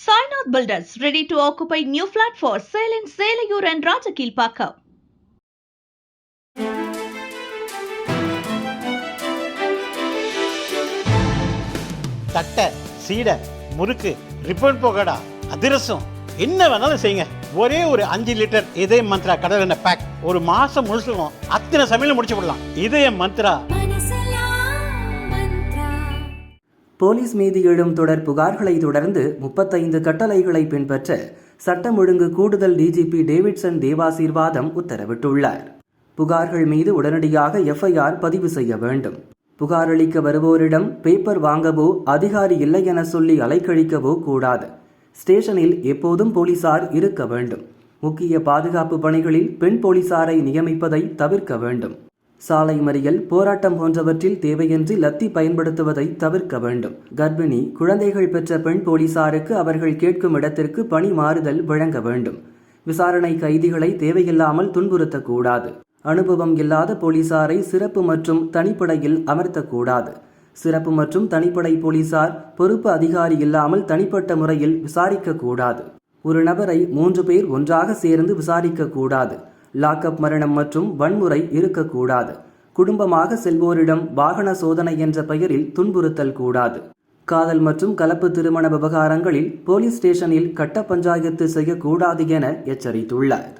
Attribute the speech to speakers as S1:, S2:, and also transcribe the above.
S1: Sainath Builders ready to occupy new flat for sale in Selayur and Rajakilpakka.
S2: தட்டை சீடை முறுக்கு ribbon போகடா அதிரசம் என்ன வேணாலும் செய்யுங்க. ஒரே ஒரு அஞ்சு லிட்டர் இதய மந்த்ரா கடல் எண்ணெய் பேக் ஒரு மாசம் முழுசுக்கும் அத்தனை சமையல் முடிச்சு விடலாம். இதய மந்த்ரா
S3: போலீஸ் மீது எழும் தொடர் புகார்களை தொடர்ந்து முப்பத்தைந்து கட்டளைகளை பின்பற்ற சட்டம் ஒழுங்கு கூடுதல் டிஜிபி டேவிட்சன் தேவாசீர்வாதம் உத்தரவிட்டுள்ளார். புகார்கள் மீது உடனடியாக எஃப்ஐஆர் பதிவு செய்ய வேண்டும். புகார் அளிக்க வருவோரிடம் பேப்பர் வாங்கவோ அதிகாரி இல்லை என சொல்லி அலைக்கழிக்கவோ கூடாது. ஸ்டேஷனில் எப்போதும் போலீசார் இருக்க வேண்டும். முக்கிய பாதுகாப்பு பணிகளில் பெண் போலீசாரை நியமிப்பதை தவிர்க்க வேண்டும். சாலை மறியல் போராட்டம் போன்றவற்றில் தேவையின்றி லத்தி பயன்படுத்துவதை தவிர்க்க வேண்டும். கர்ப்பிணி குழந்தைகள் பெற்ற பெண் போலீசாருக்கு அவர்கள் கேட்கும் இடத்திற்கு பணி மாறுதல் வழங்க வேண்டும். விசாரணை கைதிகளை தேவையில்லாமல் துன்புறுத்தக்கூடாது. அனுபவம் இல்லாத போலீசாரை சிறப்பு மற்றும் தனிப்படையில் அமர்த்தக்கூடாது. சிறப்பு மற்றும் தனிப்படை போலீசார் பொறுப்பு அதிகாரி இல்லாமல் தனிப்பட்ட முறையில் விசாரிக்கக்கூடாது. ஒரு நபரை மூன்று பேர் ஒன்றாக சேர்ந்து விசாரிக்கக்கூடாது. லாக்அப் மரணம் மற்றும் வன்முறை இருக்கக்கூடாது. குடும்பமாக செல்வோரிடம் வாகன சோதனை என்ற பெயரில் துன்புறுத்தல் கூடாது. காதல் மற்றும் கலப்பு திருமண விவகாரங்களில் போலீஸ் ஸ்டேஷனில் கட்ட பஞ்சாயத்து செய்யக்கூடாது என எச்சரித்துள்ளார்.